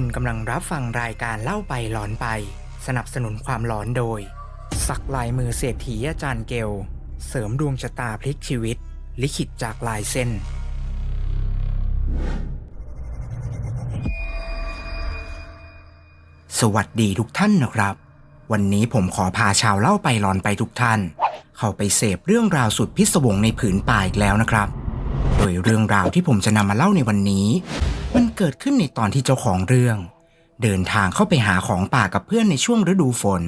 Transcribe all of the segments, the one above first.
คุณกำลังรับฟังรายการเล่าไปหลอนไป สนับสนุนความหลอนโดย สักลายมือเศรษฐีอาจารย์เกล เสริมดวงชะตาพลิกชีวิต ลิขิตจากลายเส้น สวัสดีทุกท่านนะครับ วันนี้ผมขอพาชาวเล่าไปหลอนไปทุกท่าน เข้าไปเสพเรื่องราวสุดพิศวงในผืนป่าอีกแล้วนะครับ ยเรื่องราวที่ผมจะนำมาเล่าในวันนี้ มันเกิดขึ้นในตอนที่เจ้าของเรื่อง เดินทางเข้าไปหาของป่ากับเพื่อนในช่วงฤดูฝน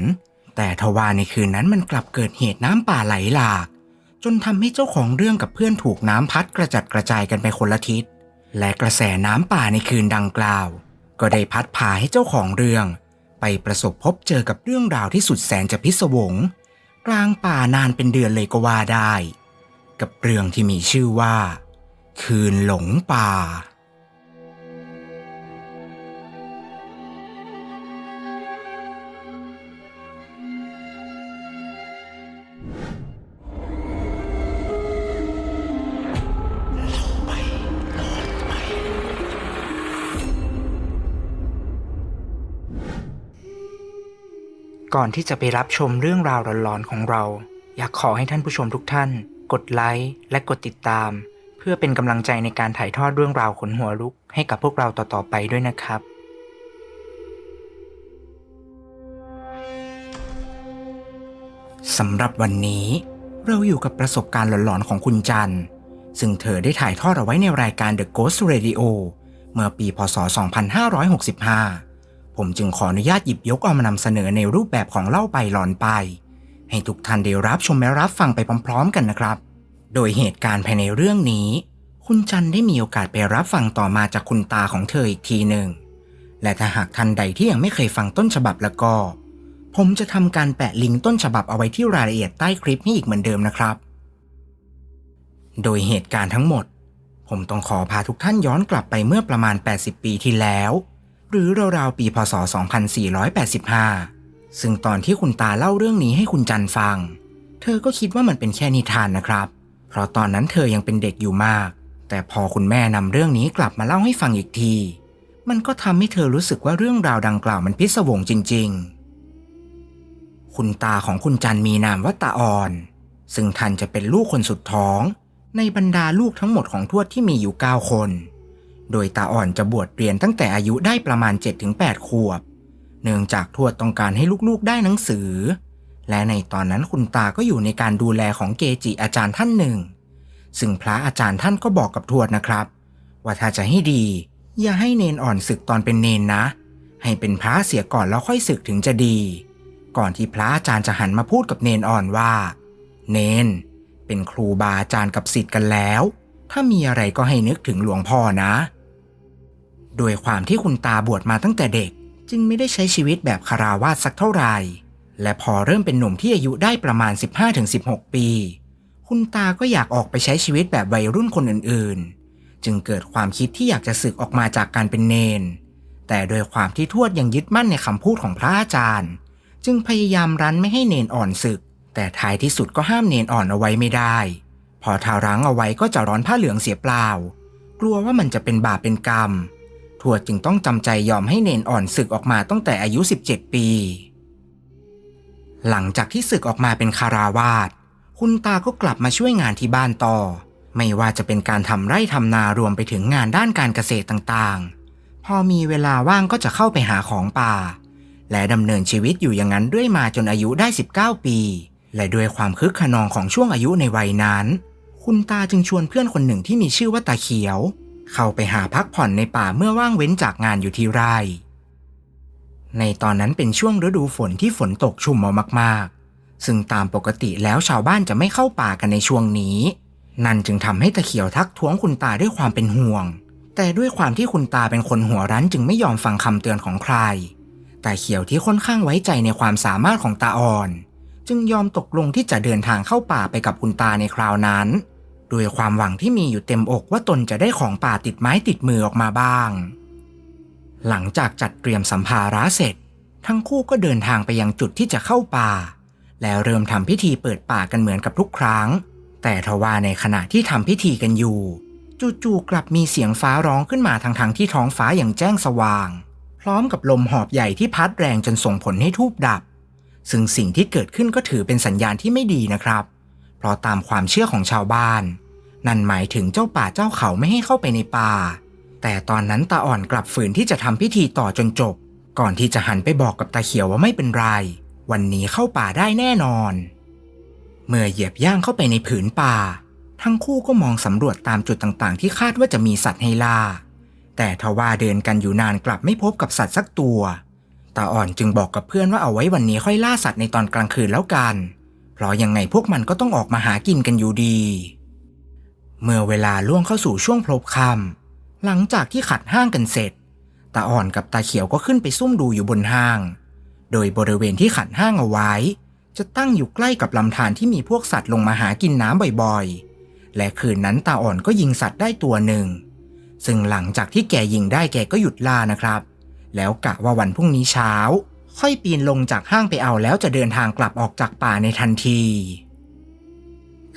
แต่ทว่าในคืนนั้นมันกลับเกิดเหตุน้ำป่าไหลหลาก จนทำให้เจ้าของเรื่องกับเพื่อนถูกน้ำพัดกระจัดกระจายกันไปคนละทิศ และกระแสน้ำป่าในคืนดังกล่าว ก็ได้พัดพาให้เจ้าของเรื่อง ไปประสบพบเจอกับเรื่องราวที่สุดแสนจะพิศวง กลางป่านานเป็นเดือนเลยก็ว่าได้กับเรื่องที่มีชื่อว่า คืนหลงป่า ก่อนที่จะไปรับชมเรื่องราวหลอนๆของเรา อยากขอให้ท่านผู้ชมทุกท่าน กดไลค์และกดติดตาม เพื่อเป็นกำลังใจในการถ่ายทอดเรื่องราวขนหัวลุกให้กับพวกเราต่อๆไปด้วยนะครับสำหรับวันนี้ เราอยู่กับประสบการณ์หลอนๆของคุณจัน ซึ่งเธอได้ถ่ายทอดเอาไว้ในรายการ The Ghost Radio เมื่อปีพศ 2565 ผมจึงขออนุญาตหยิบยกเอามานำเสนอในรูปแบบของเล่าไปหลอนไป ให้ทุกท่านได้รับชมและรับฟังไปพร้อม ๆ กันนะครับ โดยเหตุการณ์ภายในเรื่องนี้ คุณจันได้มีโอกาสไปรับฟังต่อมาจากคุณตาของเธออีกทีหนึ่ง และถ้าหากท่านใดที่ยังไม่เคยฟังต้นฉบับแล้วก็ ผมจะทำการแปะลิงก์ต้นฉบับเอาไว้ที่รายละเอียดใต้คลิปนี้อีกเหมือนเดิมนะครับ โดยเหตุการณ์ทั้งหมด ผมต้องขอพาทุกท่านย้อนกลับไปเมื่อประมาณ 80 ปีที่แล้ว หรือราวๆปีพศ 2485 ซึ่งตอนที่คุณตาเล่าเรื่องนี้ให้คุณจันฟัง เธอก็คิดว่ามันเป็นแค่นิทานนะครับ เพราะตอนนั้นเธอยังเป็นเด็กอยู่มาก แต่พอคุณแม่นำเรื่องนี้กลับมาเล่าให้ฟังอีกที มันก็ทำให้เธอรู้สึกว่าเรื่องราวดังกล่าวมันพิศวงจริง ๆ คุณตาของคุณจันมีนามว่าตาอ่อน ซึ่งท่านจะเป็นลูกคนสุดท้อง ในบรรดาลูกทั้งหมดของทวดที่มีอยู่ 9 คน โดยตาอ่อนจะบวชเรียนตั้งแต่อายุได้ประมาณ 7-8 ขวบ เนื่องจากทวดต้องการให้ลูกๆได้หนังสือ และในตอนนั้นคุณตาก็อยู่ในการดูแลของเกจิอาจารย์ท่านหนึ่ง ซึ่งพระอาจารย์ท่านก็บอกกับทวดนะครับ ว่าถ้าจะให้ดี อย่าให้เนนอ่อนศึกตอนเป็นเนนนะ ให้เป็นพระเสียก่อนแล้วค่อยศึกถึงจะดี ก่อนที่พระอาจารย์จะหันมาพูดกับเนนอ่อนว่า เนน เป็นครูบาอาจารย์กับศิษย์กันแล้ว ถ้ามีอะไรก็ให้นึกถึงหลวงพ่อนะ โดยความที่คุณตาบวชมาตั้งแต่เด็ก จึงไม่ได้ใช้ชีวิตแบบคาราวาสสักเท่าไหร่ และพอเริ่มเป็นหนุ่มที่อายุได้ประมาณ 15-16 ปี คุณตาก็อยากออกไปใช้ชีวิตแบบวัยรุ่นคนอื่นๆ จึงเกิดความคิดที่อยากจะสึกออกมาจากการเป็นเนน แต่โดยความที่ทวดยังยึดมั่นในคำพูดของพระอาจารย์ จึงพยายามรั้นไม่ให้เนนอ่อนศึก แต่ท้ายที่สุดก็ห้ามเนนอ่อนเอาไว้ไม่ได้ พอทารั้งเอาไว้ก็จะร้อนผ้าเหลืองเสียเปล่า กลัวว่ามันจะเป็นบาปเป็นกรรม ทวดจึงต้องจำใจยอมให้เนนอ่อนศึกออกมาตั้งแต่อายุ 17 ปี หลังจากที่ศึกออกมาเป็นคาราวาสคุณตาก็กลับมาช่วยงานที่บ้านต่อ ไม่ว่าจะเป็นการทำไร่ทำนารวมไปถึงงานด้านการเกษตรต่างๆ พอมีเวลาว่างก็จะเข้าไปหาของป่า และดำเนินชีวิตอยู่อย่างนั้นเรื่อยมาจนอายุได้ 19 ปี และด้วยความคึกขนองของช่วงอายุในวัยนั้น คุณตาจึงชวนเพื่อนคนหนึ่งที่มีชื่อว่าตาเขียว เข้าไปหาพักผ่อนในป่าเมื่อว่างเว้นจากงานอยู่ที่ไร่ ในตอนนั้นเป็นช่วงฤดูฝนที่ฝนตกชุ่มเอามากๆ ซึ่งตามปกติแล้วชาวบ้านจะไม่เข้าป่ากันในช่วงนี้ นั่นจึงทำให้ตาเขียวทักท้วงคุณตาด้วยความเป็นห่วง แต่ด้วยความที่คุณตาเป็นคนหัวรั้นจึงไม่ยอมฟังคำเตือนของใครแต่เขียวที่ค่อนข้างไว้ใจในความสามารถของตาอ่อน จึงยอมตกลงที่จะเดินทางเข้าป่าไปกับคุณตาในคราวนั้นด้วยความหวังที่มีอยู่เต็มอกว่าตนจะได้ของป่าติดไม้ติดมือออกมาบ้าง หลังจากจัดเตรียมสัมภาระเสร็จ ทั้งคู่ก็เดินทางไปยังจุดที่จะเข้าป่า แล้วเริ่มทำพิธีเปิดป่ากันเหมือนกับทุกครั้ง แต่ทว่าในขณะที่ทำพิธีกันอยู่จู่ๆกลับมีเสียงฟ้าร้องขึ้นมาทางทางๆที่ท้องฟ้าอย่างแจ้งสว่าง พร้อมกับลมหอบใหญ่ที่พัดแรงจนส่งผลให้ทูบดับ ซึ่งสิ่งที่เกิดขึ้นก็ถือเป็นสัญญาณที่ไม่ดีนะครับ เพราะตามความเชื่อของชาวบ้าน นั่นหมายถึงเจ้าป่าเจ้าเขาไม่ให้เข้าไปในป่า แต่ตอนนั้นตาอ่อนกลับฝืนที่จะทำพิธีต่อจนจบ ก่อนที่จะหันไปบอกกับตาเขียวว่าไม่เป็นไร วันนี้เข้าป่าได้แน่นอน เมื่อเหยียบย่างเข้าไปในผืนป่า ทั้งคู่ก็มองสำรวจตามจุดต่างๆ ที่คาดว่าจะมีสัตว์ให้ล่า แต่ทว่าเดินกันอยู่นานกลับไม่พบกับสัตว์สักตัวตาอ่อนจึงบอกกับเพื่อนว่าเอาไว้วันนี้ค่อยล่าสัตว์ในตอนกลางคืนแล้วกัน เพราะยังไงพวกมันก็ต้องออกมาหากินกันอยู่ดี เมื่อเวลาล่วงเข้าสู่ช่วงพลบค่ำ หลังจากที่ขัดห้างกันเสร็จ ตาอ่อนกับตาเขียวก็ขึ้นไปซุ่มดูอยู่บนห้าง โดยบริเวณที่ขัดห้างเอาไว้ จะตั้งอยู่ใกล้กับลำธารที่มีพวกสัตว์ลงมาหากินน้ำบ่อยๆ และคืนนั้นตาอ่อนก็ยิงสัตว์ได้ตัวหนึ่ง ซึ่งหลังจากที่แกยิงได้แกก็หยุดล่านะครับ แล้วกะว่าวันพรุ่งนี้เช้า ค่อยปีนลงจากห้างไปเอาแล้วจะเดินทางกลับออกจากป่าในทันที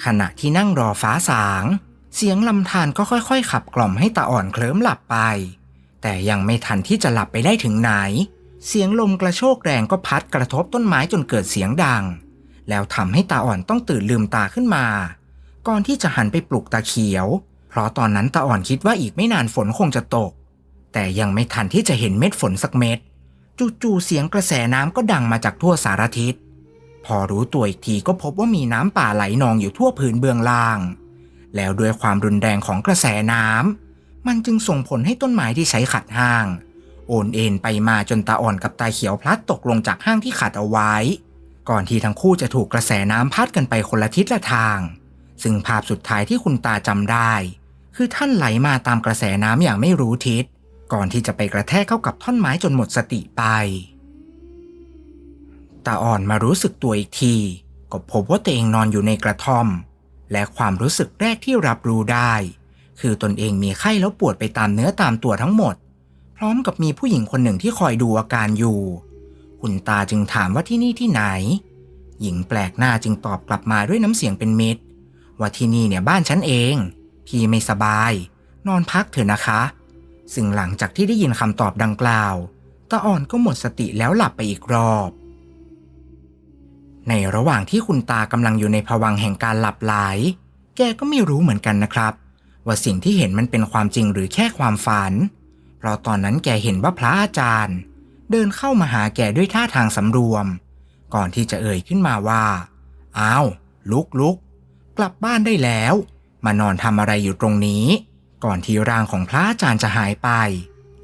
ขณะที่นั่งรอฟ้าสาง เสียงลำธารก็ค่อยๆ ขับกล่อมให้ตาอ่อนเคลิ้มหลับไป แต่ยังไม่ทันที่จะหลับไปได้ถึงไหน เสียงลมกระโชกแรงก็พัดกระทบต้นไม้จนเกิดเสียงดัง แล้วทำให้ตาอ่อนต้องตื่นลืมตาขึ้นมา ก่อนที่จะหันไปปลุกตาเขียว เพราะตอนนั้นตาอ่อนคิดว่าอีกไม่นานฝนคงจะตก แต่ยังไม่ทันที่จะเห็นเม็ดฝนสักเม็ด จู่ๆเสียงกระแสน้ำก็ดังมาจากทั่วสารทิศ พอรู้ตัวอีกทีก็พบว่ามีน้ำป่าไหลนองอยู่ทั่วพื้นเบื้องล่าง แล้วด้วยความรุนแรงของกระแสน้ำมันจึงส่งผลให้ต้นไม้ที่ใช้ขัดห้าง โอนเอ็นไปมาจนตาอ่อนกับตาเขียวพลัดตกลงจากห้างที่ขัดเอาไว้ ก่อนที่ทั้งคู่จะถูกกระแสน้ำพัดกันไปคนละทิศละทาง ซึ่งภาพสุดท้ายที่คุณตาจำได้ คือท่านไหลมาตามกระแสน้ำอย่างไม่รู้ทิศ ก่อนที่จะไปกระแทกเข้ากับท่อนไม้จนหมดสติไปตาอ่อนมารู้สึกตัวอีกที ก็พบว่าตัวเองนอนอยู่ในกระท่อม และความรู้สึกแรกที่รับรู้ได้ คือตนเองมีไข้แล้วปวดไปตามเนื้อตามตัวทั้งหมด พร้อมกับมีผู้หญิงคนหนึ่งที่คอยดูอาการอยู่ คุณตาจึงถามว่าที่นี่ที่ไหน หญิงแปลกหน้าจึงตอบกลับมาด้วยน้ำเสียงเป็นมิตร ว่าที่นี่เนี่ยบ้านฉันเอง พี่ไม่สบาย นอนพักเถอะนะคะ ซึ่งหลังจากที่ได้ยินคำตอบดังกล่าวตาอ่อนก็หมดสติแล้วหลับไปอีกรอบ ในระหว่างที่คุณตากำลังอยู่ในภวังแห่งการหลับไหลแกก็ไม่รู้เหมือนกันนะครับ ว่าสิ่งที่เห็นมันเป็นความจริงหรือแค่ความฝัน เพราะตอนนั้นแกเห็นว่าพระอาจารย์ เดินเข้ามาหาแกด้วยท่าทางสำรวม ก่อนที่จะเอ่ยขึ้นมาว่า อ้าว ลุกลุกกลับบ้านได้แล้ว มานอนทำอะไรอยู่ตรงนี้ ก่อนที่ร่างของพระอาจารย์จะหายไป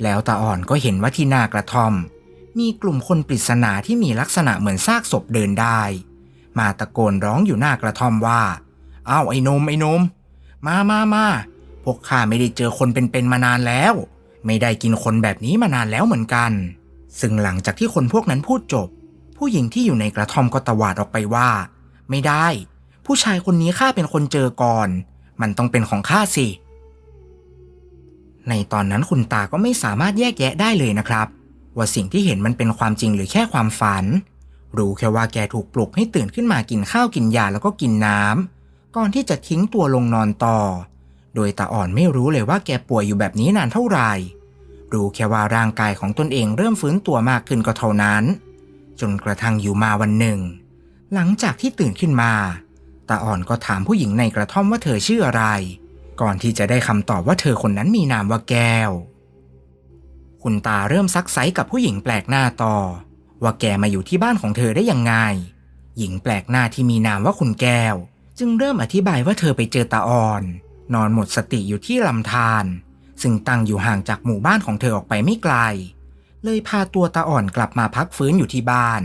แล้วตาอ่อนก็เห็นว่าที่หน้ากระท่อม มีกลุ่มคนปริศนาที่มีลักษณะเหมือนซากศพเดินได้ มาตะโกนร้องอยู่หน้ากระท่อมว่าอ้าวไอ้นมไอ้นม มามามาพวกข้าไม่ได้เจอคนเป็นๆมานานแล้ว ไม่ได้กินคนแบบนี้มานานแล้วเหมือนกัน ซึ่งหลังจากที่คนพวกนั้นพูดจบ ผู้หญิงที่อยู่ในกระท่อมก็ตวาดออกไปว่า ไม่ได้ ผู้ชายคนนี้ข้าเป็นคนเจอก่อน มันต้องเป็นของข้าสิ ในตอนนั้นคุณตาก็ไม่สามารถแยกแยะได้เลยนะครับ ว่าสิ่งที่เห็นมันเป็นความจริงหรือแค่ความฝัน รู้แค่ว่าแกถูกปลุกให้ตื่นขึ้นมากินข้าวกินยาแล้วก็กินน้ำก่อนที่จะทิ้งตัวลงนอนต่อ โดยตาอ่อนไม่รู้เลยว่าแกป่วยอยู่แบบนี้นานเท่าไหร่รู้แค่ว่าร่างกายของตนเองเริ่มฟื้นตัวมากขึ้นก็เท่านั้น จนกระทั่งอยู่มาวันหนึ่ง หลังจากที่ตื่นขึ้นมาตาอ่อนก็ถามผู้หญิงในกระท่อมว่าเธอชื่ออะไร ก่อนที่จะได้คำตอบว่าเธอคนนั้นมีนามว่าแก้ว คุณตาเริ่มซักไซกับผู้หญิงแปลกหน้าต่อ ว่าแกมาอยู่ที่บ้านของเธอได้ยังไง หญิงแปลกหน้าที่มีนามว่าคุณแก้ว จึงเริ่มอธิบายว่าเธอไปเจอตาอ่อน นอนหมดสติอยู่ที่ลำธารซึ่งตั้งอยู่ห่างจากหมู่บ้านของเธอออกไปไม่ไกล เลยพาตัวตาอ่อนกลับมาพักฟื้นอยู่ที่บ้าน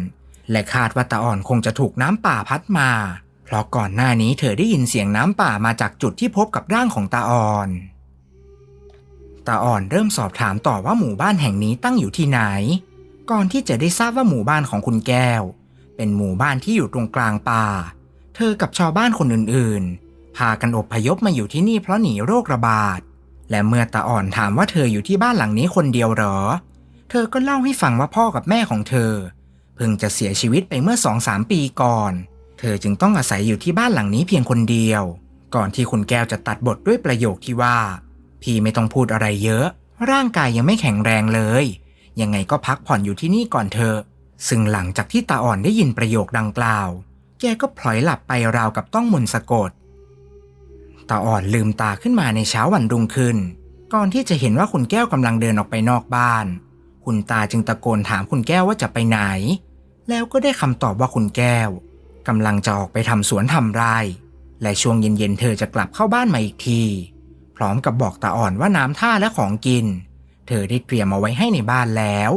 และคาดว่าตาอ่อนคงจะถูกน้ำป่าพัดมา เพราะก่อนหน้านี้เธอได้ยินเสียงน้ำป่ามาจากจุดที่พบกับร่างของตาอ่อน ตาอ่อนเริ่มสอบถามต่อว่าหมู่บ้านแห่งนี้ตั้งอยู่ที่ไหน ก่อนที่จะได้ทราบว่าหมู่บ้านของคุณแก้ว เป็นหมู่บ้านที่อยู่ตรงกลางป่า เธอกับชาวบ้านคนอื่นๆ พากันอบพยพมาอยู่ที่นี่เพราะหนีโรคระบาด และเมื่อตาอ่อนถามว่าเธออยู่ที่บ้านหลังนี้คนเดียวหรอ เธอก็เล่าให้ฟังว่าพ่อกับแม่ของเธอ เพิ่งจะเสียชีวิตไปเมื่อสองสามปีก่อน เธอจึงต้องอาศัยอยู่ที่บ้านหลังนี้เพียงคนเดียว ก่อนที่คุณแก้วจะตัดบทด้วยประโยคที่ว่า พี่ไม่ต้องพูดอะไรเยอะ ร่างกายยังไม่แข็งแรงเลย ยังไงก็พักผ่อนอยู่ที่นี่ก่อนเถอะซึ่งหลังจากที่ตาอ่อนได้ยินประโยคดังกล่าว แกก็พลอยหลับไปราวกับต้องมนต์สะกดตาอ่อนลืมตาขึ้นมาในเช้าวันรุ่งขึ้น ก่อนที่จะเห็นว่าคุณแก้วกำลังเดินออกไปนอกบ้าน คุณตาจึงตะโกนถามคุณแก้วว่าจะไปไหน แล้วก็ได้คำตอบว่าคุณแก้วกำลังจะออกไปทำสวนทำไร่ และช่วงเย็นๆเธอจะกลับเข้าบ้านมาอีกที พร้อมกับบอกตาอ่อนว่าน้ำท่าและของกิน เธอได้เตรียมเอาไว้ให้ในบ้านแล้ว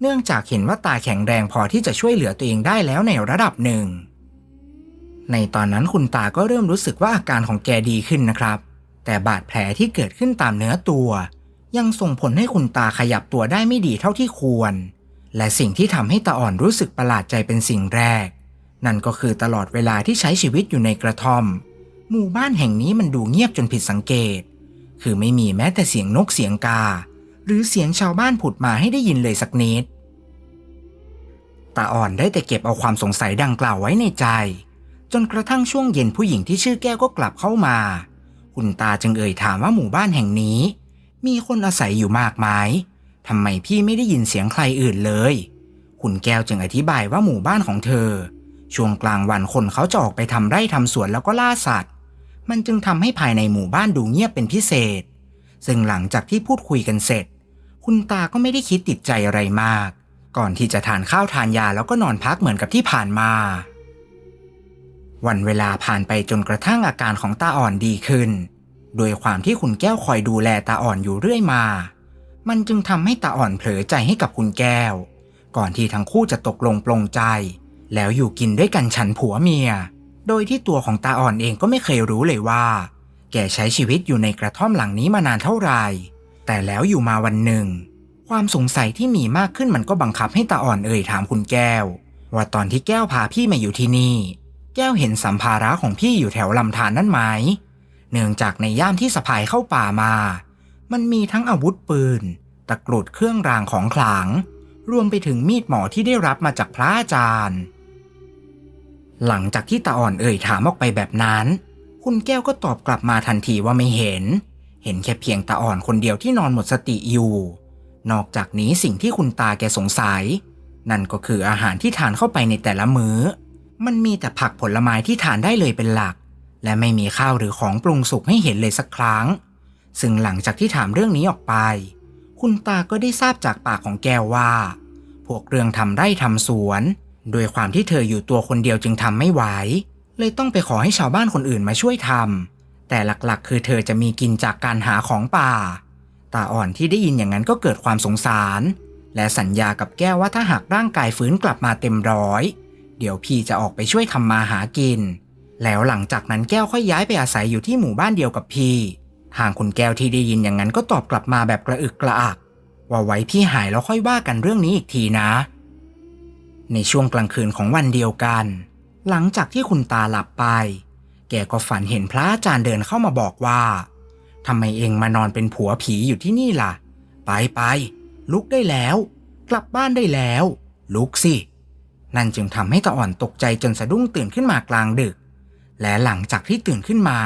เนื่องจากเห็นว่าตาแข็งแรงพอที่จะช่วยเหลือตัวเองได้แล้วในระดับหนึ่ง ในตอนนั้นคุณตาก็เริ่มรู้สึกว่าอาการของแกดีขึ้นนะครับ แต่บาดแผลที่เกิดขึ้นตามเนื้อตัว ยังส่งผลให้คุณตาขยับตัวได้ไม่ดีเท่าที่ควร และสิ่งที่ทำให้ตาอ่อนรู้สึกประหลาดใจเป็นสิ่งแรก นั่นก็คือตลอดเวลาที่ใช้ชีวิตอยู่ในกระท่อม หมู่บ้านแห่งนี้มันดูเงียบจนผิดสังเกต คือไม่มีแม้แต่เสียงนกเสียงกา หรือเสียงชาวบ้านผุดมาให้ได้ยินเลยสักนิดตาอ่อนได้แต่เก็บเอาความสงสัยดังกล่าวไว้ในใจ จนกระทั่งช่วงเย็นผู้หญิงที่ชื่อแก้วก็กลับเข้ามา คุณตาจึงเอ่ยถามว่าหมู่บ้านแห่งนี้ มีคนอาศัยอยู่มากไหมทำไมพี่ไม่ได้ยินเสียงใครอื่นเลย คุณแก้วจึงอธิบายว่าหมู่บ้านของเธอ ช่วงกลางวันคนเขาจะออกไปทำไร่ทำสวนแล้วก็ล่าสัตว์ มันจึงทำให้ภายในหมู่บ้านดูเงียบเป็นพิเศษ ซึ่งหลังจากที่พูดคุยกันเสร็จ คุณตาก็ไม่ได้คิดติดใจอะไรมาก ก่อนที่จะทานข้าวทานยาแล้วก็นอนพักเหมือนกับที่ผ่านมา วันเวลาผ่านไปจนกระทั่งอาการของตาอ่อนดีขึ้น โดยความที่คุณแก้วคอยดูแลตาอ่อนอยู่เรื่อยมา มันจึงทำให้ตาอ่อนเผลอใจให้กับคุณแก้ว ก่อนที่ทั้งคู่จะตกลงปลงใจ แล้วอยู่กินด้วยกันฉันผัวเมีย โดยที่ตัวของตาอ่อนเองก็ไม่เคยรู้เลยว่า แกใช้ชีวิตอยู่ในกระท่อมหลังนี้มานานเท่าไหร่ แต่แล้วอยู่มาวันหนึ่ง ความสงสัยที่มีมากขึ้นมันก็บังคับให้ตาอ่อนเอ่ยถามคุณแก้ว ว่าตอนที่แก้วพาพี่มาอยู่ที่นี่ แก้วเห็นสัมภาระของพี่อยู่แถวลำธารนั่นไหม เนื่องจากในย่ามที่สะพายเข้าป่ามา มันมีทั้งอาวุธปืน ตะกรุดเครื่องรางของขลัง รวมไปถึงมีดหมอที่ได้รับมาจากพระอาจารย์ หลังจากที่ตาอ่อนเอ่ยถามออกไปแบบนั้น คุณแก้วก็ตอบกลับมาทันทีว่าไม่เห็น เห็นแค่เพียงตาอ่อนคนเดียวที่นอนหมดสติอยู่ นอกจากนี้สิ่งที่คุณตาแกสงสัย นั่นก็คืออาหารที่ทานเข้าไปในแต่ละมื้อ มันมีแต่ผักผลไม้ที่ทานได้เลยเป็นหลัก และไม่มีข้าวหรือของปรุงสุกให้เห็นเลยสักครั้ง ซึ่งหลังจากที่ถามเรื่องนี้ออกไป คุณตาก็ได้ทราบจากปากของแก้วว่า พวกเรื่องทำไร่ทำสวน โดยความที่เธออยู่ตัวคนเดียวจึงทำไม่ไหว เลยต้องไปขอให้ชาวบ้านคนอื่นมาช่วยทำแต่หลักๆ คือเธอจะมีกินจากการหาของป่า ตาอ่อนที่ได้ยินอย่างนั้นก็เกิดความสงสาร และสัญญากับแก้วว่าถ้าหากร่างกายฟื้นกลับมาเต็มร้อย เดี๋ยวพี่จะออกไปช่วยทำมาหากิน แล้วหลังจากนั้นแก้วค่อยย้ายไปอาศัยอยู่ที่หมู่บ้านเดียวกับพี่ ทางคุณแก้วที่ได้ยินอย่างนั้นก็ตอบกลับมาแบบกระอึกกระอักว่าไว้พี่หายแล้วค่อยว่ากันเรื่องนี้อีกทีนะ ในช่วงกลางคืนของวันเดียวกัน หลังจากที่คุณตาหลับไป แกก็ฝันเห็นพระอาจารย์เดินเข้ามาบอกว่าทำไมเองมานอนเป็นผัวผีอยู่ที่นี่ล่ะ ไปไปลุกได้แล้ว กลับบ้านได้แล้ว ลุกสิ นั่นจึงทำให้ตาอ่อนตกใจจนสะดุ้งตื่นขึ้นมากลางดึก และหลังจากที่ตื่นขึ้นมา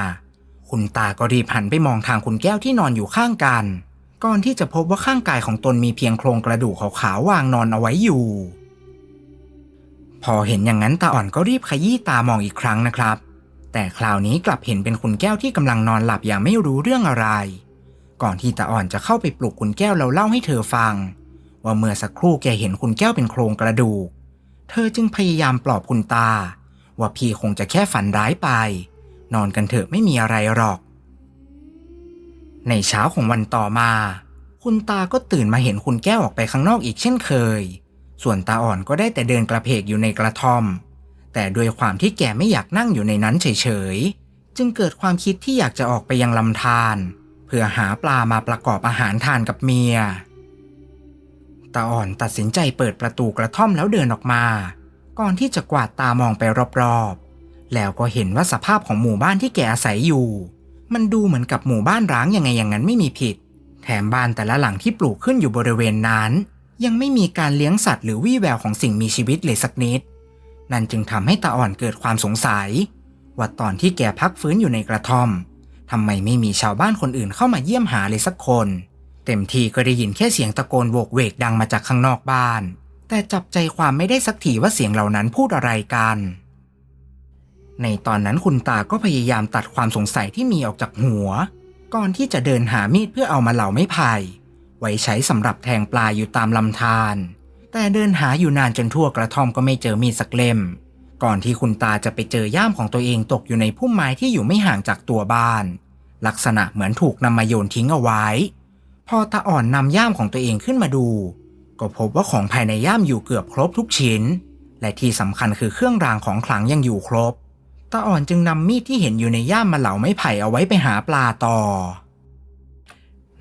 คุณตาก็รีบหันไปมองทางคุณแก้วที่นอนอยู่ข้างกัน ก่อนที่จะพบว่าข้างกายของตนมีเพียงโครงกระดูกขาวๆวางนอนเอาไว้อยู่ พอเห็นอย่างนั้นตาอ่อนก็รีบขยี้ตามองอีกครั้งนะครับ แต่คราวนี้กลับเห็นเป็นคุณแก้วที่กำลังนอนหลับอย่างไม่รู้เรื่องอะไร ก่อนที่ตาอ่อนจะเข้าไปปลุกคุณแก้วแล้วเล่าให้เธอฟัง ว่าเมื่อสักครู่แกเห็นคุณแก้วเป็นโครงกระดูก เธอจึงพยายามปลอบคุณตา ว่าพี่คงจะแค่ฝันร้ายไป นอนกันเถอะไม่มีอะไรหรอก ในเช้าของวันต่อมา คุณตาก็ตื่นมาเห็นคุณแก้วออกไปข้างนอกอีกเช่นเคย ส่วนตาอ่อนก็ได้แต่เดินกระเพกอยู่ในกระท่อม แต่ด้วยความที่แกไม่อยากนั่งอยู่ในนั้นเฉยๆ จึงเกิดความคิดที่อยากจะออกไปยังลำธารเพื่อหาปลามาประกอบอาหารทานกับเมีย ตาอ่อนตัดสินใจเปิดประตูกระท่อมแล้วเดินออกมา ก่อนที่จะกวาดตามองไปรอบๆ แล้วก็เห็นว่าสภาพของหมู่บ้านที่แกอาศัยอยู่ มันดูเหมือนกับหมู่บ้านร้างยังไงอย่างนั้นไม่มีผิด แถมบ้านแต่ละหลังที่ปลูกขึ้นอยู่บริเวณนั้น ยังไม่มีการเลี้ยงสัตว์หรือวี่แววของสิ่งมีชีวิตเลยสักนิด นั่นจึงทำให้ตาอ่อนเกิดความสงสัย ว่าตอนที่แกพักฟื้นอยู่ในกระท่อมทำไมไม่มีชาวบ้านคนอื่นเข้ามาเยี่ยมหาเลยสักคน เต็มทีก็ได้ยินแค่เสียงตะโกนโวกเวกดังมาจากข้างนอกบ้าน แต่จับใจความไม่ได้สักทีว่าเสียงเหล่านั้นพูดอะไรกัน ในตอนนั้นคุณตาก็พยายามตัดความสงสัยที่มีออกจากหัว ก่อนที่จะเดินหามีดเพื่อเอามาเหล่าไม้ไผ่ ไว้ใช้สำหรับแทงปลาอยู่ตามลำธารแต่เดินหาอยู่นานจนทั่วกระท่อมก็ไม่เจอมีดสักเล่ม ก่อนที่คุณตาจะไปเจอย่ามของตัวเองตกอยู่ในพุ่มไม้ที่อยู่ไม่ห่างจากตัวบ้าน ลักษณะเหมือนถูกนำมาโยนทิ้งเอาไว้ พอตาอ่อนนำย่ามของตัวเองขึ้นมาดู ก็พบว่าของภายในย่ามอยู่เกือบครบทุกชิ้น และที่สำคัญคือเครื่องรางของขลังยังอยู่ครบตาอ่อนจึงนำมีดที่เห็นอยู่ในย่ามมาเหลาไม้ไผ่เอาไว้ไปหาปลาต่อ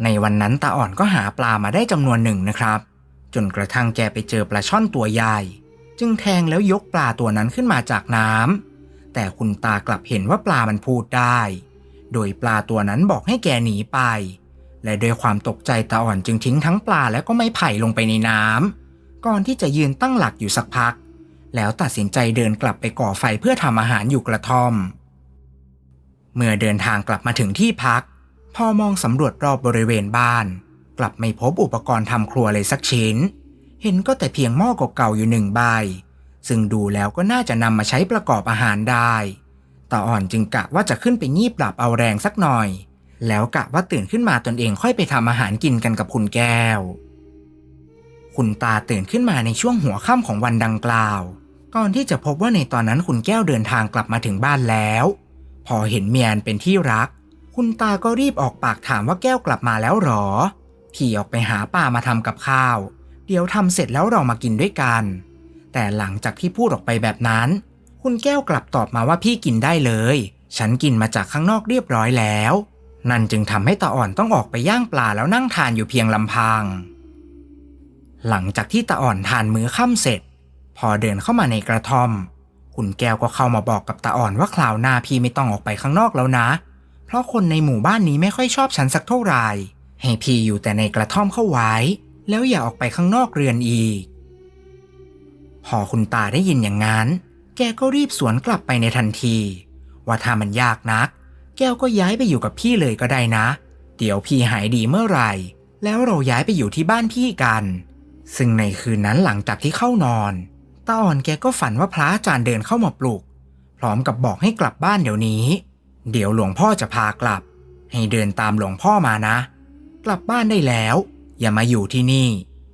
ในวันนั้นตาอ่อนก็หาปลามาได้จำนวนหนึ่งนะครับ จนกระทั่งแกไปเจอปลาช่อนตัวใหญ่ จึงแทงแล้วยกปลาตัวนั้นขึ้นมาจากน้ำแต่คุณตากลับเห็นว่าปลามันพูดได้ โดยปลาตัวนั้นบอกให้แกหนีไป และด้วยความตกใจตาอ่อนจึงทิ้งทั้งปลาและก็ไม้ไผ่ลงไปในน้ำก่อนที่จะยืนตั้งหลักอยู่สักพัก แล้วตัดสินใจเดินกลับไปก่อไฟเพื่อทำอาหารอยู่กระท่อม เมื่อเดินทางกลับมาถึงที่พัก พอมองสำรวจรอบบริเวณบ้าน กลับไม่พบอุปกรณ์ทำครัวเลยสักชิ้น เห็นก็แต่เพียงหม้อเก่าๆอยู่หนึ่งใบ ซึ่งดูแล้วก็น่าจะนำมาใช้ประกอบอาหารได้ตาอ่อนจึงกะว่าจะขึ้นไปงีบหลับเอาแรงสักหน่อย แล้วกะว่าตื่นขึ้นมาตนเองค่อยไปทำอาหารกินกันกับคุณแก้ว คุณตาตื่นขึ้นมาในช่วงหัวค่ำของวันดังกล่าว ก่อนที่จะพบว่าในตอนนั้นคุณแก้วเดินทางกลับมาถึงบ้านแล้ว พอเห็นเมียนเป็นที่รัก คุณตาก็รีบออกปากถามว่าแก้วกลับมาแล้วหรอ พี่ออกไปหาป้ามาทำกับข้าว เดี๋ยวทำเสร็จแล้วเรามากินด้วยกัน แต่หลังจากที่พูดออกไปแบบนั้น คุณแก้วกลับตอบมาว่าพี่กินได้เลย ฉันกินมาจากข้างนอกเรียบร้อยแล้ว นั่นจึงทำให้ตาอ่อนต้องออกไปย่างปลาแล้วนั่งทานอยู่เพียงลำพัง หลังจากที่ตาอ่อนทานมื้อค่ำเสร็จ พอเดินเข้ามาในกระท่อม คุณแก้วก็เข้ามาบอกกับตาอ่อนว่าคราวหน้าพี่ไม่ต้องออกไปข้างนอกแล้วนะเพราะคนในหมู่บ้านนี้ไม่ค่อยชอบฉันสักเท่าไหร่ให้พี่อยู่แต่ในกระท่อมเข้าไว้ แล้วอย่าออกไปข้างนอกเรือนอีก พอคุณตาได้ยินอย่างนั้น แกก็รีบสวนกลับไปในทันที ว่าถ้ามันยากนัก แก้วก็ย้ายไปอยู่กับพี่เลยก็ได้นะ เดี๋ยวพี่หายดีเมื่อไหร่ แล้วเราย้ายไปอยู่ที่บ้านพี่กัน ซึ่งในคืนนั้นหลังจากที่เข้านอนตาอ่อนแกก็ฝันว่าพระอาจารย์เดินเข้ามาปลุก พร้อมกับบอกให้กลับบ้านเดี๋ยวนี้ เดี๋ยวหลวงพ่อจะพากลับ ให้เดินตามหลวงพ่อมานะ กลับบ้านได้แล้ว อย่ามาอยู่ที่นี่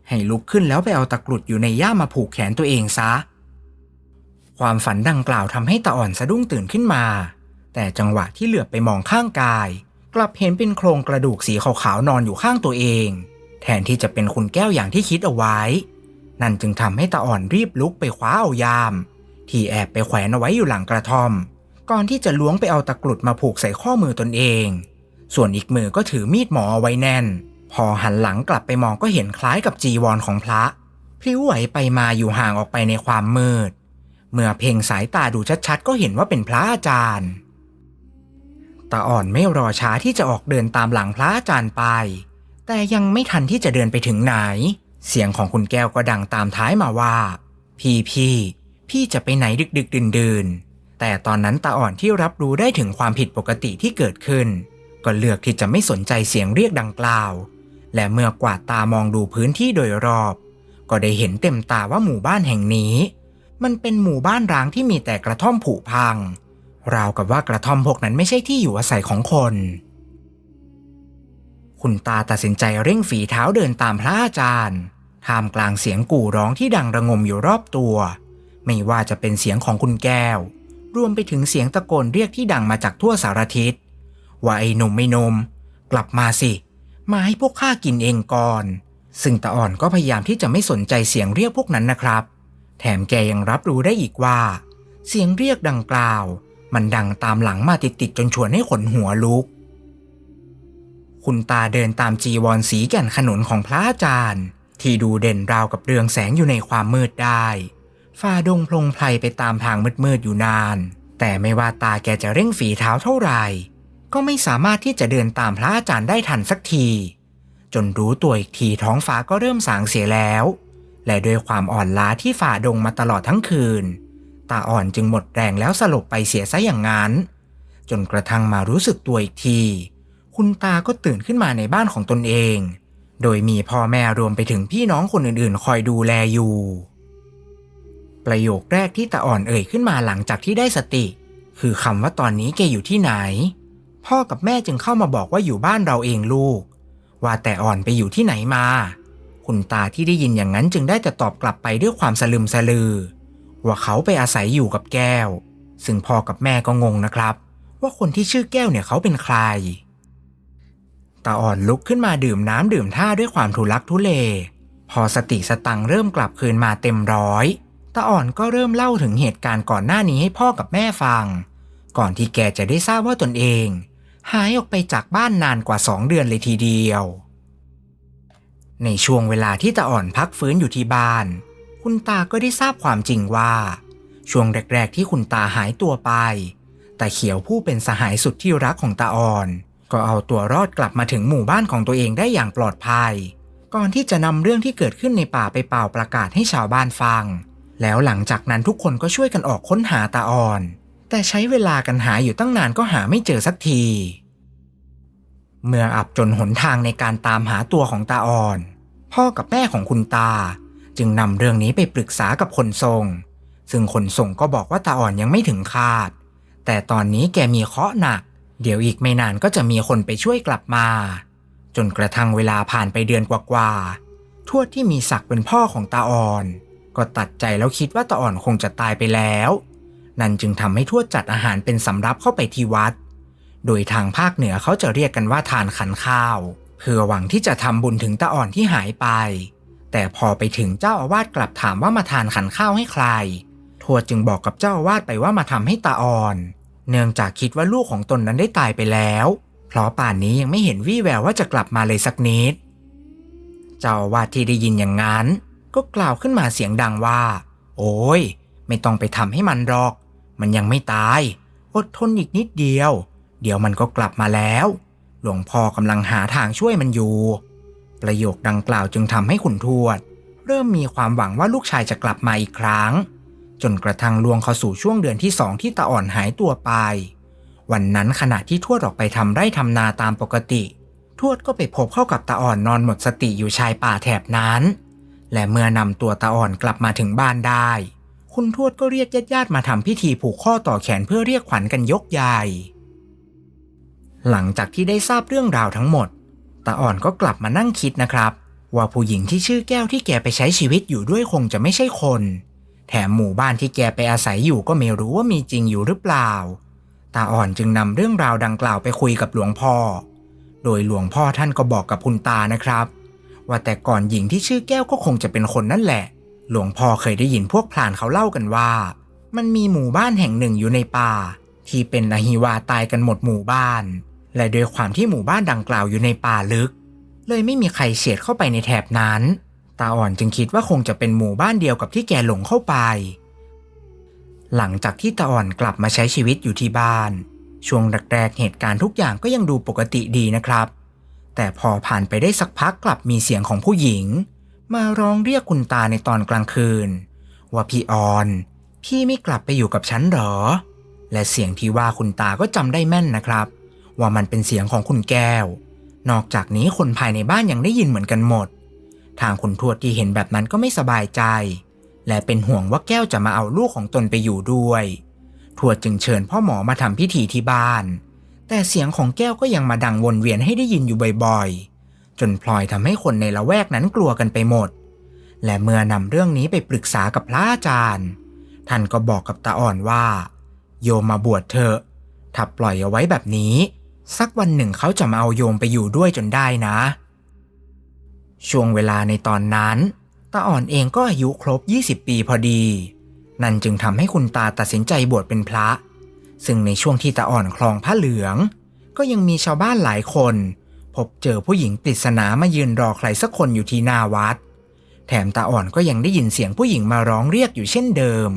ให้ลุกขึ้นแล้วไปเอาตะกรุดอยู่ในย่ามาผูกแขนตัวเองซะ ความฝันดังกล่าวทำให้ตาอ่อนสะดุ้งตื่นขึ้นมา แต่จังหวะที่เหลือบไปมองข้างกาย กลับเห็นเป็นโครงกระดูกสีขาวๆนอนอยู่ข้างตัวเอง แทนที่จะเป็นคุณแก้วอย่างที่คิดเอาไว้ นั่นจึงทำให้ตาอ่อนรีบลุกไปคว้าเอายาม ที่แอบไปแขวนเอาไว้อยู่หลังกระท่อม ก่อนที่จะล้วงไปเอาตะกรุดมาผูกใส่ข้อมือตนเอง ส่วนอีกมือก็ถือมีดหมอเอาไว้แน่น พอหันหลังกลับไปมองก็เห็นคล้ายกับจีวรของพระพลิ้วไหวไปมาอยู่ห่างออกไปในความมืด เมื่อเพ่งสายตาดูชัดๆ ก็เห็นว่าเป็นพระอาจารย์ตาอ่อนไม่รอช้าที่จะออกเดินตามหลังพระอาจารย์ไป แต่ยังไม่ทันที่จะเดินไปถึงไหน เสียงของคุณแก้วก็ดังตามท้ายมาว่า พี่พี่พี่จะไปไหนดึกดึกดื่นดื่นๆ แต่ตอนนั้นตาอ่อนที่รับรู้ได้ถึงความผิดปกติที่เกิดขึ้น ก็เลือกที่จะไม่สนใจเสียงเรียกดังกล่าว และเมื่อกวาดตามองดูพื้นที่โดยรอบ ก็ได้เห็นเต็มตาว่าหมู่บ้านแห่งนี้ มันเป็นหมู่บ้านร้างที่มีแต่กระท่อมผุพัง ราวกับว่ากระท่อมพวกนั้นไม่ใช่ที่อยู่อาศัยของคน คุณตาตัดสินใจเร่งฝีเท้าเดินตามพระอาจารย์ท่ามกลางเสียงกู่ร้องที่ดังระงมอยู่รอบตัว ไม่ว่าจะเป็นเสียงของคุณแก้ว รวมไปถึงเสียงตะโกนเรียกที่ดังมาจากทั่วสารทิศว่าไอ้หนุ่มไม่นม กลับมาสิ มาให้พวกข้ากินเองก่อน ซึ่งตาอ่อนก็พยายามที่จะไม่สนใจเสียงเรียกพวกนั้นนะครับ แถมแกยังรับรู้ได้อีกว่า เสียงเรียกดังกล่าว มันดังตามหลังมาติดๆจนชวนให้ขนหัวลุก คุณตาเดินตามจีวรสีแก่นขนุนของพระอาจารย์ ที่ดูเด่นราวกับเรืองแสงอยู่ในความมืดได้ ฝ่าดงพลงไพรไปตามทางมืดๆอยู่นาน แต่ไม่ว่าตาแกจะเร่งฝีเท้าเท่าไหร่ ก็ไม่สามารถที่จะเดินตามพระอาจารย์ได้ทันสักที จนรู้ตัวอีกทีท้องฟ้าก็เริ่มสางเสียแล้ว และด้วยความอ่อนล้าที่ฝ่าดงมาตลอดทั้งคืน ตาอ่อนจึงหมดแรงแล้วสลบไปเสียซะอย่างนั้น จนกระทั่งมารู้สึกตัวอีกที คุณตาก็ตื่นขึ้นมาในบ้านของตนเอง โดยมีพ่อแม่รวมไปถึงพี่น้องคนอื่นๆ คอยดูแลอยู่ ประโยคแรกที่ตาอ่อนเอ่ยขึ้นมาหลังจากที่ได้สติ คือคำว่าตอนนี้แกอยู่ที่ไหน พ่อกับแม่จึงเข้ามาบอกว่าอยู่บ้านเราเองลูก ว่าแต่อ่อนไปอยู่ที่ไหนมา คุณตาที่ได้ยินอย่างนั้นจึงได้แต่ตอบกลับไปด้วยความสลึมสลือ ว่าเขาไปอาศัยอยู่กับแก้ว ซึ่งพ่อกับแม่ก็งงนะครับ ว่าคนที่ชื่อแก้วเนี่ยเขาเป็นใครตาอ่อนลุกขึ้นมาดื่มน้ำดื่มท่าด้วยความทุลักทุเล พอสติสตังเริ่มกลับคืนมาเต็มร้อย ตาอ่อนก็เริ่มเล่าถึงเหตุการณ์ก่อนหน้านี้ให้พ่อกับแม่ฟัง ก่อนที่แกจะได้ทราบว่าตนเอง หายออกไปจากบ้านนานกว่าสองเดือนเลยทีเดียว ในช่วงเวลาที่ตาอ่อนพักฟื้นอยู่ที่บ้าน คุณตาก็ได้ทราบความจริงว่า ช่วงแรก ๆ ที่คุณตาหายตัวไปแต่เขียวผู้เป็นสหายสุดที่รักของตาอ่อน ก็เอาตัวรอดกลับมาถึงหมู่บ้านของตัวเองได้อย่างปลอดภัย ก่อนที่จะนำเรื่องที่เกิดขึ้นในป่าไปเป่าประกาศให้ชาวบ้านฟัง แล้วหลังจากนั้นทุกคนก็ช่วยกันออกค้นหาตาอ่อน แต่ใช้เวลากันหาอยู่ตั้งนานก็หาไม่เจอสักที เมื่ออับจนหนทางในการตามหาตัวของตาอ่อน พ่อกับแม่ของคุณตา จึงนำเรื่องนี้ไปปรึกษากับคนส่งซึ่งคนส่งก็บอกว่าตาอ่อนยังไม่ถึงคาด แต่ตอนนี้แกมีเคราะห์หนัก เดี๋ยวอีกไม่นานก็จะมีคนไปช่วยกลับมา จนกระทั่งเวลาผ่านไปเดือนกว่าๆทวดที่มีศักดิ์เป็นพ่อของตาอ่อน ก็ตัดใจแล้วคิดว่าตาอ่อนคงจะตายไปแล้ว นั่นจึงทำให้ทวดจัดอาหารเป็นสำรับเข้าไปที่วัด โดยทางภาคเหนือเขาจะเรียกกันว่าทานขันข้าว เพื่อหวังที่จะทำบุญถึงตาอ่อนที่หายไป แต่พอไปถึงเจ้าอาวาสกลับถามว่ามาทานขันข้าวให้ใคร ทวดจึงบอกกับเจ้าอาวาสไปว่ามาทำให้ตาอ่อน เนื่องจากคิดว่าลูกของตนนั้นได้ตายไปแล้ว เพราะป่านนี้ยังไม่เห็นวี่แววว่าจะกลับมาเลยสักนิด เจ้าอาวาสที่ได้ยินอย่างนั้น ก็กล่าวขึ้นมาเสียงดังว่า โอ้ย ไม่ต้องไปทำให้มันหรอก มันยังไม่ตาย อดทนอีกนิดเดียว เดี๋ยวมันก็กลับมาแล้ว หลวงพ่อกำลังหาทางช่วยมันอยู่ ประโยคดังกล่าวจึงทำให้ขุนทวด เริ่มมีความหวังว่าลูกชายจะกลับมาอีกครั้ง จนกระทั่งลวงเข้าสู่ช่วงเดือนที่สองที่ตาอ่อนหายตัวไป วันนั้นขณะที่ทวดออกไปทำไร่ทำนาตามปกติ ทวดก็ไปพบเข้ากับตาอ่อนนอนหมดสติอยู่ชายป่าแถบนั้น และเมื่อนำตัวตาอ่อนกลับมาถึงบ้านได้ คุณทวดก็เรียกญาติๆมาทำพิธีผูกข้อต่อแขนเพื่อเรียกขวัญกันยกใหญ่ หลังจากที่ได้ทราบเรื่องราวทั้งหมด ตาอ่อนก็กลับมานั่งคิดนะครับ ว่าผู้หญิงที่ชื่อแก้วที่แกไปใช้ชีวิตอยู่ด้วยคงจะไม่ใช่คน แถมหมู่บ้านที่แกไปอาศัยอยู่ก็ไม่รู้ว่ามีจริงอยู่หรือเปล่า ตาอ่อนจึงนำเรื่องราวดังกล่าวไปคุยกับหลวงพ่อ โดยหลวงพ่อท่านก็บอกกับคุณตานะครับ ว่าแต่ก่อนหญิงที่ชื่อแก้วก็คงจะเป็นคนนั่นแหละ หลวงพ่อเคยได้ยินพวกพลานเขาเล่ากันว่า มันมีหมู่บ้านแห่งหนึ่งอยู่ในป่า ที่เป็นอหิวาตายกันหมดหมู่บ้าน และโดยความที่หมู่บ้านดังกล่าวอยู่ในป่าลึก เลยไม่มีใครเฉียดเข้าไปในแถบนั้น ตาอ่อนจึงคิดว่าคงจะเป็นหมู่บ้านเดียวกับที่แกหลงเข้าไป หลังจากที่ตาอ่อนกลับมาใช้ชีวิตอยู่ที่บ้าน ช่วงแรกๆเหตุการณ์ทุกอย่างก็ยังดูปกติดีนะครับ แต่พอผ่านไปได้สักพักกลับมีเสียงของผู้หญิง มาร้องเรียกคุณตาในตอนกลางคืน ว่าพี่ออน พี่ไม่กลับไปอยู่กับฉันหรอ และเสียงที่ว่าคุณตาก็จำได้แม่นนะครับ ว่ามันเป็นเสียงของคุณแก้ว นอกจากนี้คนภายในบ้านยังได้ยินเหมือนกันหมด ทางคุณทวดที่เห็นแบบนั้นก็ไม่สบายใจ และเป็นห่วงว่าแก้วจะมาเอาลูกของตนไปอยู่ด้วย ทวดจึงเชิญพ่อหมอมาทำพิธีที่บ้าน แต่เสียงของแก้วก็ยังมาดังวนเวียนให้ได้ยินอยู่บ่อยๆ จนพลอยทำให้คนในละแวกนั้นกลัวกันไปหมด และเมื่อนำเรื่องนี้ไปปรึกษากับพระอาจารย์ ท่านก็บอกกับตาอ่อนว่า โยมมาบวชเถอะถ้าปล่อยเอาไว้แบบนี้ สักวันหนึ่งเขาจะมาเอาโยมไปอยู่ด้วยจนได้นะ ช่วงเวลาในตอนนั้นตาอ่อนเองก็อายุครบ 20 ปีพอดี นั่นจึงทำให้คุณตาตัดสินใจบวชเป็นพระ ซึ่งในช่วงที่ตาอ่อนคลองผ้าเหลือง ก็ยังมีชาวบ้านหลายคน พบเจอผู้หญิงปริศนามายืนรอใครสักคนอยู่ที่หน้าวัด แถมตาอ่อนก็ยังได้ยินเสียงผู้หญิงมาร้องเรียกอยู่เช่นเดิม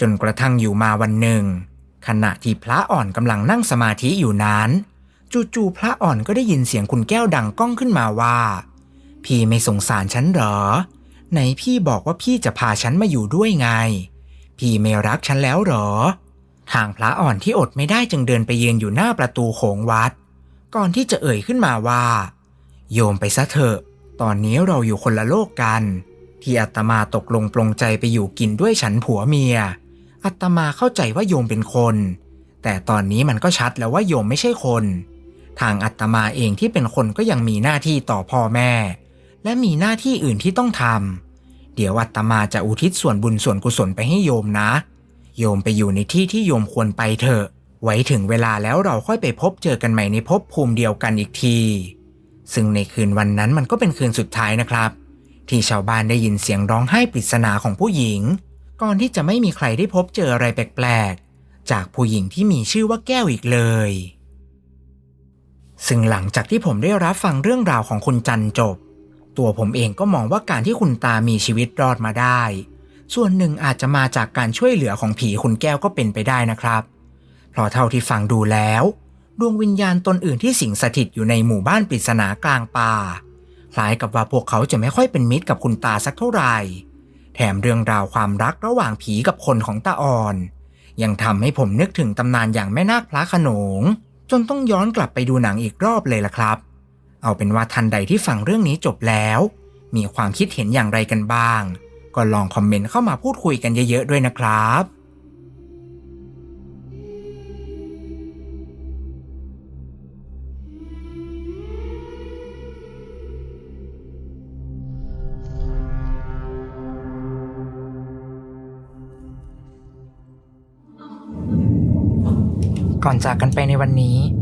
จนกระทั่งอยู่มาวันหนึ่ง ขณะที่พระอ่อนกำลังนั่งสมาธิอยู่นั้น จู่ๆพระอ่อนก็ได้ยินเสียงคุณแก้วดังก้องขึ้นมาว่า พี่ไม่สงสารฉันเหรอไหนพี่บอกว่าพี่จะพาฉันมาอยู่ด้วยไง พี่ไม่รักฉันแล้วเหรอ ทางพระอ่อนที่อดไม่ได้จึงเดินไปยืนอยู่หน้าประตูโขงวัด ก่อนที่จะเอ่ยขึ้นมาว่า โยมไปซะเถอะ ตอนนี้เราอยู่คนละโลกกัน ที่อาตมาตกลงปลงใจไปอยู่กินด้วยฉันผัวเมียอาตมาเข้าใจว่าโยมเป็นคน แต่ตอนนี้มันก็ชัดแล้วว่าโยมไม่ใช่คน ทางอาตมาเองที่เป็นคนก็ยังมีหน้าที่ต่อพ่อแม่ และมีหน้าที่อื่นที่ต้องทำ เดี๋ยวอาตมาจะอุทิศส่วนบุญส่วนกุศลไปให้โยมนะ โยมไปอยู่ในที่ที่โยมควรไปเถอะ ไว้ถึงเวลาแล้วเราค่อยไปพบเจอกันใหม่ในภพภูมิเดียวกันอีกที ซึ่งในคืนวันนั้นมันก็เป็นคืนสุดท้ายนะครับ ที่ชาวบ้านได้ยินเสียงร้องไห้ปริศนาของผู้หญิง ก่อนที่จะไม่มีใครได้พบเจออะไรแปลกๆ จากผู้หญิงที่มีชื่อว่าแก้วอีกเลย ซึ่งหลังจากที่ผมได้รับฟังเรื่องราวของคุณจันจบ ตัวผมเองก็มองว่าการที่คุณตามีชีวิตรอดมาได้ ส่วนหนึ่งอาจจะมาจากการช่วยเหลือของผีคุณแก้วก็เป็นไปได้นะครับ เพราะเท่าที่ฟังดูแล้ว ดวงวิญญาณตนอื่นที่สิงสถิตอยู่ในหมู่บ้านปริศนากลางป่าคล้ายกับว่าพวกเขาจะไม่ค่อยเป็นมิตรกับคุณตาสักเท่าไหร่ แถมเรื่องราวความรักระหว่างผีกับคนของตาอ่อน ยังทำให้ผมนึกถึงตำนานอย่างแม่นาคพระขนง จนต้องย้อนกลับไปดูหนังอีกรอบเลยล่ะครับ เอาเป็นว่าทันใดที่ฟังเรื่องนี้จบแล้ว มีความคิดเห็นอย่างไรกันบ้าง ก็ลองคอมเมนต์เข้ามาพูดคุยกันเยอะๆด้วยนะครับก่อนจากกันไปในวันนี้